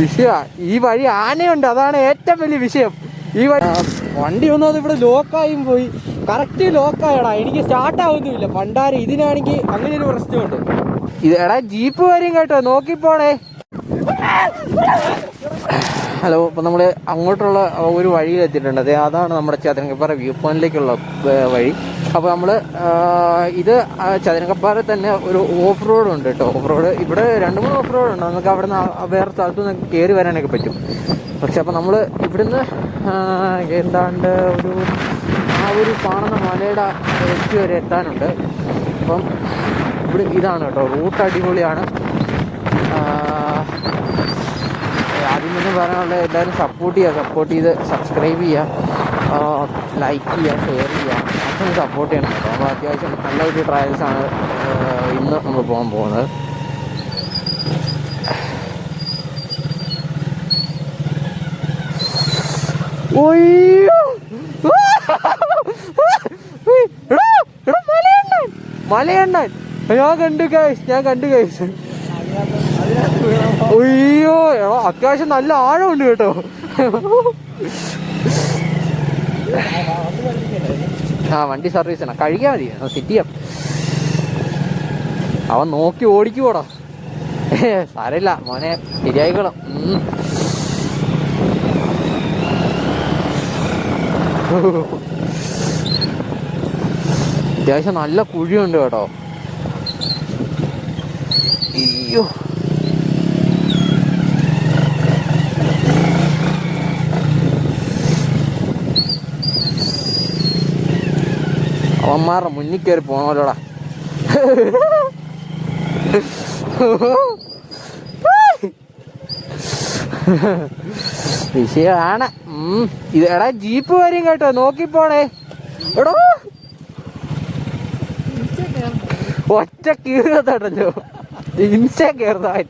വിഷയ. ഈ വഴി ആനയുണ്ട്. അതാണ് ഏറ്റവും വലിയ വിഷയം. ഈ വഴി വണ്ടി ഒന്നും അത് ഇവിടെ ലോക്കായും പോയി. കറക്റ്റ് ലോക്കായടാ എനിക്ക് സ്റ്റാർട്ട് ആവുന്നില്ല. പണ്ടാര ഇതിനാണെങ്കിൽ അങ്ങനെ ഒരു പ്രശ്നമുണ്ട് ഇത് എടാ ജീപ്പ് വരും കേട്ടോ. നോക്കിപ്പോണേ. ഹലോ അപ്പോൾ നമ്മൾ അങ്ങോട്ടുള്ള ഒരു വഴിയിൽ എത്തിയിട്ടുണ്ട്. അതെ അതാണ് നമ്മുടെ ചതുരങ്കപ്പാറ വ്യൂ പോയിന്റിലേക്കുള്ള വഴി. അപ്പോൾ നമ്മൾ ഇത് ആ ചതുരങ്കപ്പാറ തന്നെ ഒരു ഓഫ് റോഡ് ഉണ്ട് കേട്ടോ. ഓഫ് റോഡ് ഇവിടെ രണ്ട് മൂന്ന് ഓഫ് റോഡ് ഉണ്ട്. നമുക്ക് അവിടെ നിന്ന് വേറെ സ്ഥലത്തു നിന്ന് കയറി വരാനൊക്കെ പറ്റും. പക്ഷെ അപ്പോൾ നമ്മൾ ഇവിടുന്ന് എന്താണ്ട് ഒരു ആ ഒരു കാണുന്ന മലയുടെ എത്തി വരെ എത്താനുണ്ട്. അപ്പം ഇവിടെ ഇതാണ് കേട്ടോ. റൂട്ട് അടിപൊളിയാണ്. ആദ്യം തന്നെ പറയാനുള്ളത് എല്ലാവരും സപ്പോർട്ട് ചെയ്യുക സപ്പോർട്ട് ചെയ്ത് സബ്സ്ക്രൈബ് ചെയ്യുക ലൈക്ക് ചെയ്യുക ഷെയർ ചെയ്യുക. അതൊന്ന് സപ്പോർട്ട് ചെയ്യണം കേട്ടോ. അപ്പോൾ അത്യാവശ്യം നല്ല ഒരു ട്രയൽസാണ് ഇന്ന് നമ്മൾ പോകാൻ പോകുന്നത്. ഒയ്യോ മലയണ്ണൻ. മലയണ്ണൻ. ഞാൻ കണ്ടു കൈസ് ഞാൻ കണ്ടു കൈസ് അയ്യോ അത്യാവശ്യം നല്ല ആഴമുണ്ട് കേട്ടോ. ആ വണ്ടി സർവീസ് ആണ് കഴിക്കാൻ മതി. സിറ്റ് ചെയ്യാം അവൻ നോക്കി ഓടിക്കുവോടാ. സാരമില്ല മോനെ ശരിയായിക്കോളാം. അത്യാവശ്യം നല്ല കുഴിയുണ്ട് കേട്ടോ. അയ്യോ. അവന്മാരുടെ മുന്നിൽ കയറി പോണോലോടാ. വിഷയമാണ്. ഇത് എടാ ജീപ്പ് വരും കേട്ടോ. നോക്കിപ്പോണേ എടോ. ഒറ്റ കീറുന്നതല്ലോ ഇൻസ്റ്റ കയറുന്നവൻ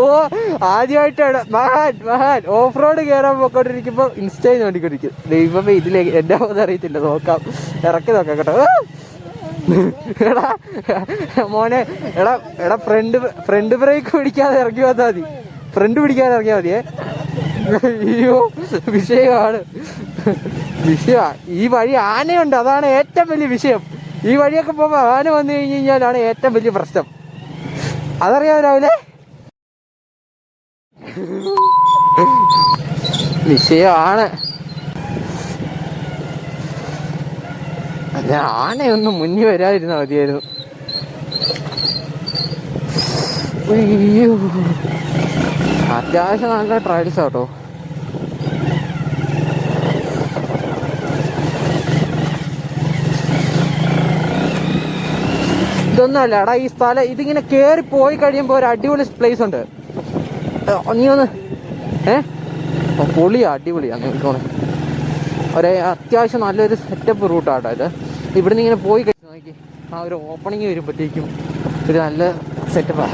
ഓ ആദ്യമായിട്ടാണ്. മഹാൻ മഹാൻ. ഓഫ് റോഡ് കയറാൻ പോയിക്കൊണ്ടിരിക്കുമ്പോ ഇൻസ്റ്റയിൽ നോക്കിക്കൊണ്ടിരിക്കും ദൈവമേ ഇതിലേക്ക് എന്റെ അവസ്ഥ അറിയത്തില്ല. നോക്കാം. ഇറക്കി നോക്കാം കേട്ടോ. എടാ മോനെ എടാ എടാ ഫ്രണ്ട് ഫ്രണ്ട് ബ്രേക്ക് പിടിക്കാതെ ഇറങ്ങി വന്നാൽ മതി. ഫ്രണ്ട് പിടിക്കാതെ ഇറങ്ങിയാൽ മതിയേ അയ്യോ വിഷയമാണ്. വിഷയമാ ഈ വഴി ആനയുണ്ട്. അതാണ് ഏറ്റവും വലിയ വിഷയം. ഈ വഴിയൊക്കെ പോകുമ്പോൾ ആന വന്നു കഴിഞ്ഞ് കഴിഞ്ഞാലാണ് ഏറ്റവും വലിയ പ്രശ്നം. അതറിയാമോ രാവിലെ? വിഷയമാണ്. ഞാൻ ആനയൊന്നും മുന്നിൽ വരാതിരുന്ന മതിയായിരുന്നു. അയ്യോ. അത്യാവശ്യം നല്ല ട്രയൽസ് ആട്ടോ. ഇതൊന്നുമല്ല എടാ ഈ സ്ഥലം ഇതിങ്ങനെ കേറി പോയി കഴിയുമ്പോൾ ഒരു അടിപൊളി പ്ലേസ് ഉണ്ട്. നീ ഒന്ന് ഏ? ഓ, അടിപൊളി അങ്ങനെ നിൽക്കണേ ഒരു അത്യാവശ്യം നല്ലൊരു സെറ്റപ്പ് റൂട്ടാട്ടോ ഇത്. ഇവിടുന്ന് ഇങ്ങനെ പോയി കഴിഞ്ഞാൽ നോക്കി ആ ഒരു ഓപ്പണിങ് വരുമ്പോഴത്തേക്കും ഒരു നല്ല സെറ്റപ്പാ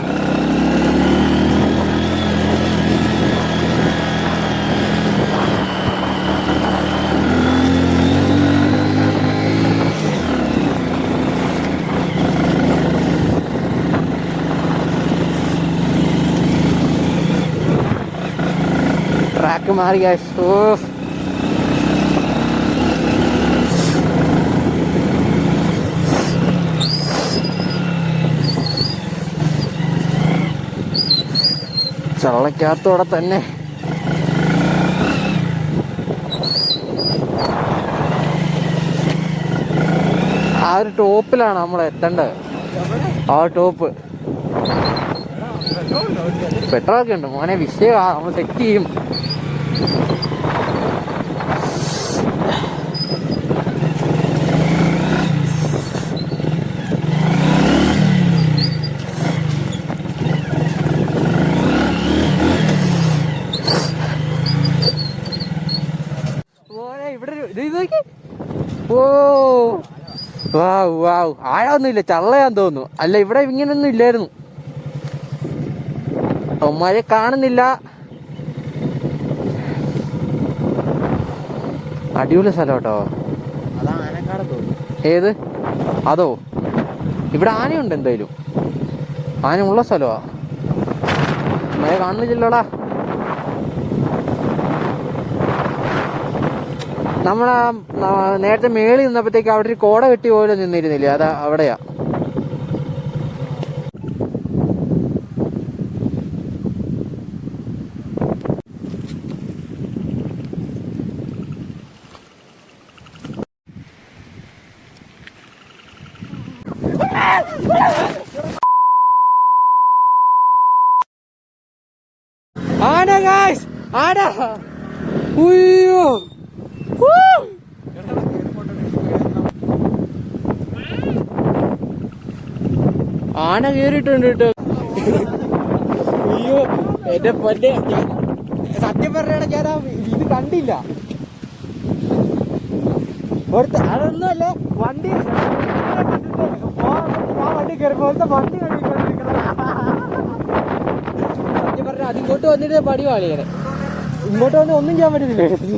ട്രാക്ക് മാറി. ഓ ചള്ളക്കകത്തോടെ തന്നെ. ആ ഒരു ടോപ്പിലാണ് നമ്മൾ എത്തേണ്ടത്. ആ ടോപ്പ്. പെട്രോളൊക്കെ ഉണ്ട്. മോനെ വിഷയമാ നമ്മൾ സെറ്റ് ചെയ്യും. ഓ. വാവ് വാവ്. തോന്നുന്നു. അല്ല ഇവിടെ ഇങ്ങനെയൊന്നും ഇല്ലായിരുന്നു. അവന്മാരെ കാണുന്നില്ല. അടിപൊളി സ്ഥലം കേട്ടോ. ഏത്? അതോ? ഇവിടെ ആനയുണ്ട് എന്തായാലും. ആന ഉള്ള സ്ഥലമാ മഴ കാണുന്നില്ലല്ലോടാ. നമ്മളാ നേരത്തെ മേളിൽ നിന്നപ്പോഴത്തേക്ക് അവിടെ ഒരു കോട കെട്ടി പോലെ നിന്നിരുന്നില്ലേ? അതാ അവിടെയാ ആന ആന ഉയ്യോ. ആന കേറിയിട്ടുണ്ട് കേട്ടോ. അയ്യോ എന്റെ പൊന്നെ സത്യം പറഞ്ഞാണ് ഞാൻ ഇത് കണ്ടില്ല. ഒരുത്ത അതൊന്നുമല്ല വണ്ടി വണ്ടി കയറിപ്പോ വണ്ടി കണ്ടിരിക്കുന്നത് സത്യം പറഞ്ഞാൽ അതിങ്ങോട്ട് വന്നിട്ട് പടി വാളിയാണ്. ഇങ്ങോട്ട് വന്ന് ഒന്നും ചെയ്യാൻ പറ്റത്തില്ല.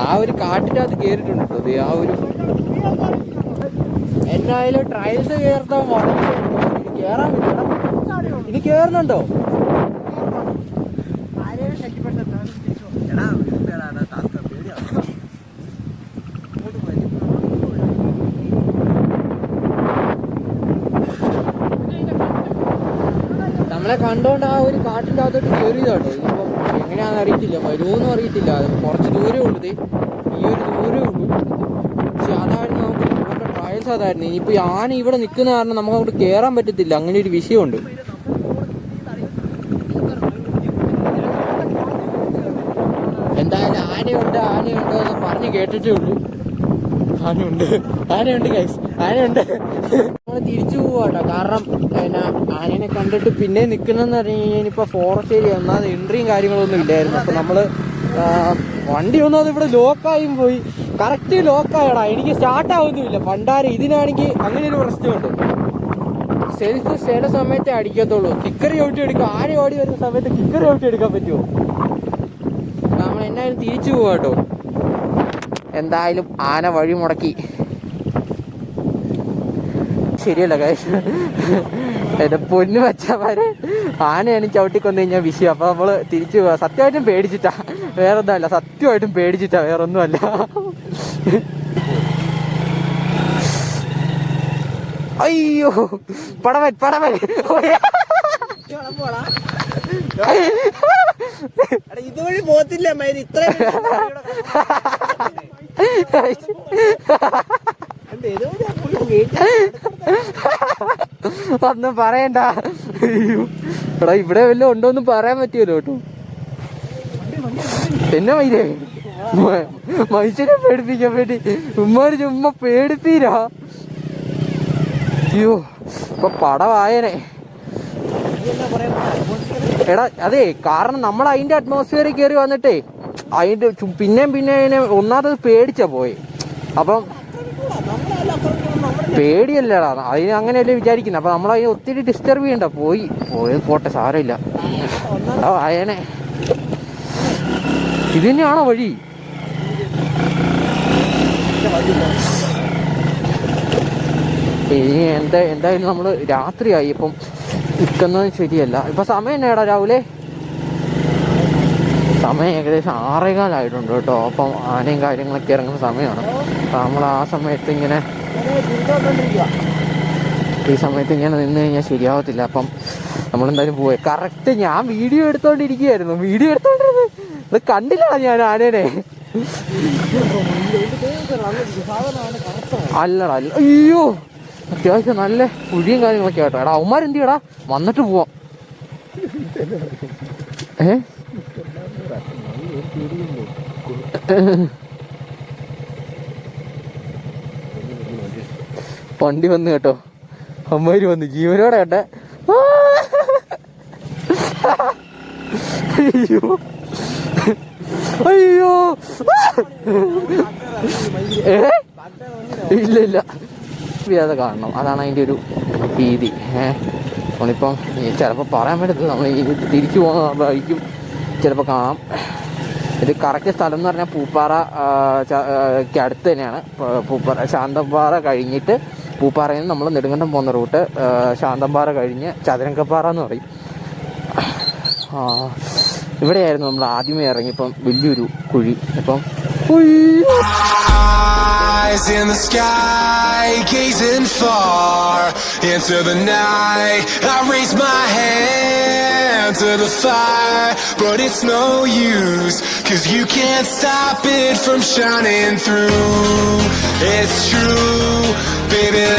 ആ ഒരു കാട്ടിന്റെ അത് കേറിട്ടുണ്ട് ആ ഒരു എന്നായാലും ട്രയൽസ് കയർത്താൻ വളരെ കേറാൻ ഇത് ഇനി നമ്മളെ കണ്ടോണ്ട് ആ ഒരു കാട്ടിന്റെ അകത്തോട്ട് കയറിയതാട്ടോ ഇതിപ്പോൾ എങ്ങനെയാണെന്ന് അറിയത്തില്ല. വരുമോന്നും അറിയത്തില്ല. അത് കുറച്ച് ദൂരമേ ഉള്ളത്. ഈ ഒരു ദൂരമേ ഉള്ളൂ. പക്ഷെ അതായിരുന്നു നമുക്ക് നമ്മുടെ ട്രയൽസ് അതായിരുന്നു. ഇനിയിപ്പോൾ ഞാൻ ഇവിടെ നിൽക്കുന്ന കാരണം നമുക്ക് അങ്ങോട്ട് കയറാൻ പറ്റത്തില്ല. അങ്ങനെ ഒരു വിഷയമുണ്ട്. എന്തായാലും ആനയുണ്ട് ആനയുണ്ട് പറഞ്ഞ് കേട്ടിട്ടേ ഉള്ളൂ. ആനയുണ്ട്. ആനയുണ്ട് ഗൈസ് ആനയുണ്ട്. നമ്മൾ തിരിച്ചു പോവാട്ടോ. കാരണം പിന്നെ ആനേനെ കണ്ടിട്ട് പിന്നെ നിൽക്കുന്നതെന്ന് പറഞ്ഞു കഴിഞ്ഞാൽ ഇനിയിപ്പോൾ ഫോറസ്റ്റ് ഏരിയ ഒന്നാമത് എൻട്രിയും കാര്യങ്ങളൊന്നും ഇല്ലായിരുന്നു. അപ്പോൾ നമ്മൾ വണ്ടി ഒന്നും അത് ഇവിടെ ലോക്കായും പോയി. കറക്റ്റ് ലോക്കായടാ എനിക്ക് സ്റ്റാർട്ട് ആവുന്നുമില്ല. പണ്ടാരം ഇതിനാണെങ്കിൽ അങ്ങനെ ഒരു പ്രശ്നമുണ്ട് സെൽഫ് ചില സമയത്തെ അടിക്കത്തുള്ളൂ. കിക്കറി ചവിട്ടി എടുക്കുക ആരെ ഓടി വരുന്ന സമയത്ത് കിക്കറി ചവിട്ടി എടുക്കാൻ പറ്റുമോ? നമ്മൾ എന്നായാലും തിരിച്ചു പോവാട്ടോ. എന്തായാലും ആന വഴി മുടക്കി. ശരിയല്ല കാശ് എന്റെ പൊന്നു വച്ചമാര് ആനയാണ് ചവിട്ടിക്കൊന്നു കഴിഞ്ഞാൽ വിഷയം. അപ്പൊ നമ്മൾ തിരിച്ചു പോവാ സത്യമായിട്ടും പേടിച്ചിട്ടാ. വേറെ ഒന്നുമല്ല സത്യമായിട്ടും പേടിച്ചിട്ടാ വേറെ ഒന്നുമല്ല അയ്യോ പടവൻ പടവൻ. ഇതുവഴി പോത്തില്ല മൈരി ഇത്ര ഒന്നും പറയണ്ട. എടാ ഇവിടെ വല്ലതും ഉണ്ടോന്നും പറയാൻ പറ്റുമല്ലോ കേട്ടോ. എന്നെ മൈരേ മനുഷ്യനെ പേടിപ്പിക്കാൻ വേണ്ടി ഉമ്മാര് ചുമ്മാ പേടിപ്പീരാ. അയ്യോ ഇപ്പൊ പടവായനെ. എടാ അതെ കാരണം നമ്മൾ അതിന്റെ അറ്റ്മോസ്ഫിയറിൽ കയറി വന്നിട്ടേ അതിന്റെ പിന്നെയും പിന്നെ ഒന്നാമത് പേടിച്ചാ പോയി. അപ്പം പേടിയല്ലടാ. അതിന് അങ്ങനെയല്ലേ വിചാരിക്കുന്നത് അപ്പൊ നമ്മൾ അതിനെ ഒത്തിരി ഡിസ്റ്റർബ് ചെയ്യണ്ട. പോയി. പോയത് പോട്ടെ സാരമില്ല. എടാ വായനെ ഇത് തന്നെയാണോ വഴി? ഇനി എന്താ എന്തായാലും നമ്മൾ രാത്രിയായി. ഇപ്പം നിൽക്കുന്നത് ശരിയല്ല. ഇപ്പൊ സമയം എന്നാടാ രാവിലെ? സമയം ഏകദേശം ആറേകാലായിട്ടുണ്ട് കേട്ടോ. അപ്പം ആനയും കാര്യങ്ങളൊക്കെ ഇറങ്ങുന്ന സമയമാണ്. അപ്പം നമ്മൾ ആ സമയത്ത് ഇങ്ങനെ ഈ സമയത്ത് ഇങ്ങനെ നിന്ന് കഴിഞ്ഞാൽ ശരിയാവത്തില്ല. അപ്പം നമ്മളെന്തായാലും പോയി കറക്റ്റ് ഞാൻ വീഡിയോ എടുത്തോണ്ടിരിക്കുകയായിരുന്നു വീഡിയോ എടുത്തോണ്ടിരുന്നത്. ഇത് കണ്ടില്ലടാ ഞാൻ ആനേനെ. അല്ലടാ അല്ല. അയ്യോ. അത്യാവശ്യം നല്ല കുഴിയും കാര്യങ്ങളൊക്കെ ആട്ടോ. എടാ അവന്മാരെന്ത് ചെയ്യടാ? വന്നിട്ട് പോവാം. ഏ? വണ്ടി വന്നു കേട്ടോ. അമ്മര് വന്നു ജീവനോടെ കേട്ടെ അയ്യോ. അയ്യോ. ഏ? ഇല്ല ഇല്ല അത് കാണണം. അതാണ് അതിന്റെ ഒരു രീതി. ഏഹ് നമ്മളിപ്പം ചിലപ്പോൾ പറയാൻ പറ്റത്തില്ല. നമ്മൾ തിരിച്ചു പോകുന്നതായിരിക്കും ചിലപ്പോൾ കാണാം. ഇത് കറക്റ്റ് സ്ഥലം എന്ന് പറഞ്ഞാൽ പൂപ്പാറ അടുത്ത് തന്നെയാണ്. പൂപ്പാറ ശാന്തപ്പാറ കഴിഞ്ഞിട്ട് പൂപ്പാറയിൽ നിന്ന് നമ്മൾ നെടുങ്കണ്ടം പോകുന്ന റൂട്ട് ശാന്തംപാറ കഴിഞ്ഞ് ചതുരംഗപ്പാറ എന്ന് പറയും ഇവിടെയായിരുന്നു നമ്മൾ ആദ്യമേ ഇറങ്ങിയപ്പം വലിയൊരു കുഴി അപ്പം. Eyes in the sky, gazing far into the night. I raise my hand to the fire, but it's no use, cause you can't stop it from shining through. It's true, baby.